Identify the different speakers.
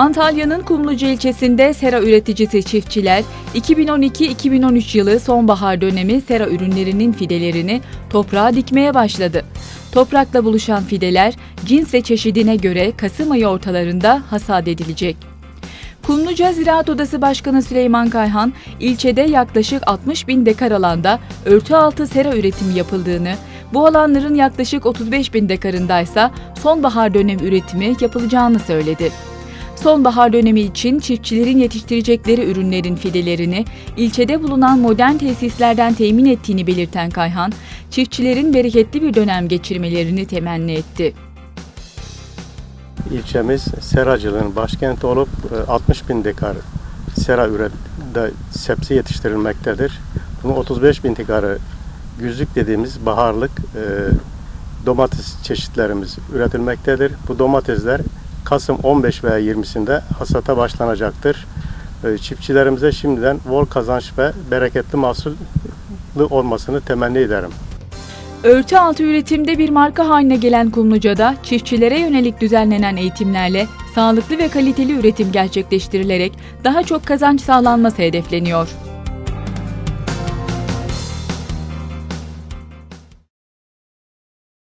Speaker 1: Antalya'nın Kumluca ilçesinde sera üreticisi çiftçiler 2012-2013 yılı sonbahar dönemi sera ürünlerinin fidelerini toprağa dikmeye başladı. Toprakla buluşan fideler cins ve çeşidine göre Kasım ayı ortalarında hasat edilecek. Kumluca Ziraat Odası Başkanı Süleyman Kayhan, ilçede yaklaşık 60 bin dekar alanda örtü altı sera üretimi yapıldığını, bu alanların yaklaşık 35 bin dekarındaysa sonbahar dönem üretimi yapılacağını söyledi. Sonbahar dönemi için çiftçilerin yetiştirecekleri ürünlerin fidelerini ilçede bulunan modern tesislerden temin ettiğini belirten Kayhan, çiftçilerin bereketli bir dönem geçirmelerini temenni etti.
Speaker 2: İlçemiz seracılığın başkenti olup e, 60 bin dekar sera üretimde sebze yetiştirilmektedir. Bunun 35 bin dekarı güzlük dediğimiz baharlık e, domates çeşitlerimiz üretilmektedir. Bu domatesler Kasım 15 veya 20'sinde hasata başlanacaktır. E, çiftçilerimize şimdiden bol kazanç ve bereketli mahsulü olmasını temenni ederim.
Speaker 1: Örtü altı üretimde bir marka haline gelen Kumluca'da çiftçilere yönelik düzenlenen eğitimlerle sağlıklı ve kaliteli üretim gerçekleştirilerek daha çok kazanç sağlanması hedefleniyor.